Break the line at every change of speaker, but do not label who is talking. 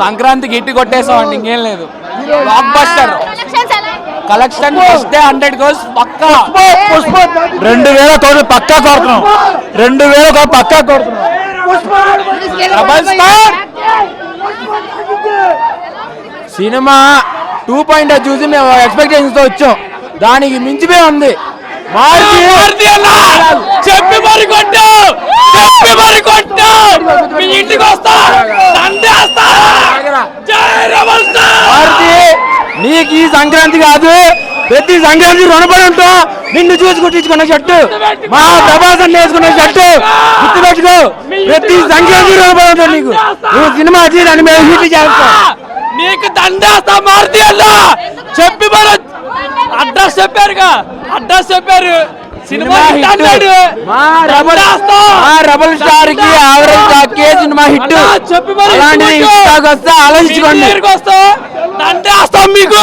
సంక్రాంతికి ఇట్టి కొట్టేసాం అండి ఇంకేం లేదు. Block buster collection first day hundred goals పక్కా.
రెండు వేల కోట్లు పక్కా కొడుతున్నాం. రెండు వేల కోట్లు పక్కా కొడుతున్నాం.
స్టార్ సినిమా టూ పాయింట్ చూసి మేము ఎక్స్పెక్టేషన్స్తో వచ్చాం. దానికి మించిపోయి ఉంది మారుతి. మీ ఇంటికి వస్తా! నీకు ఈ సంక్రాంతి కాదు. ప్రతి సంక్రాంతి రుణపడి ఉంటాం నిన్ను చూసి కుట్టించుకున్న షర్టు మా ప్రభాస్ వేసుకున్న షర్టు గుర్తుపెట్టుకో. ప్రతి సంక్రాంతి రుణపడి ఉంటాం నీకు. నువ్వు సినిమా దాన్ని మేము హిట్ చేస్తాం. నీకు దండేస్తా మారుతి అన్న! చెప్పి మరి అడ్రస్ చెప్పారుగా అడ్రస్ చెప్పారు. సినిమా హిట్ అన్నాడు. మా రెబల్ మా రెబల్ స్టార్కి సినిమా హిట్ చెప్పి మరి అలాంటిది హిట్ వస్తే ఆలోచించుకోండి. దండేస్తాం మీకు.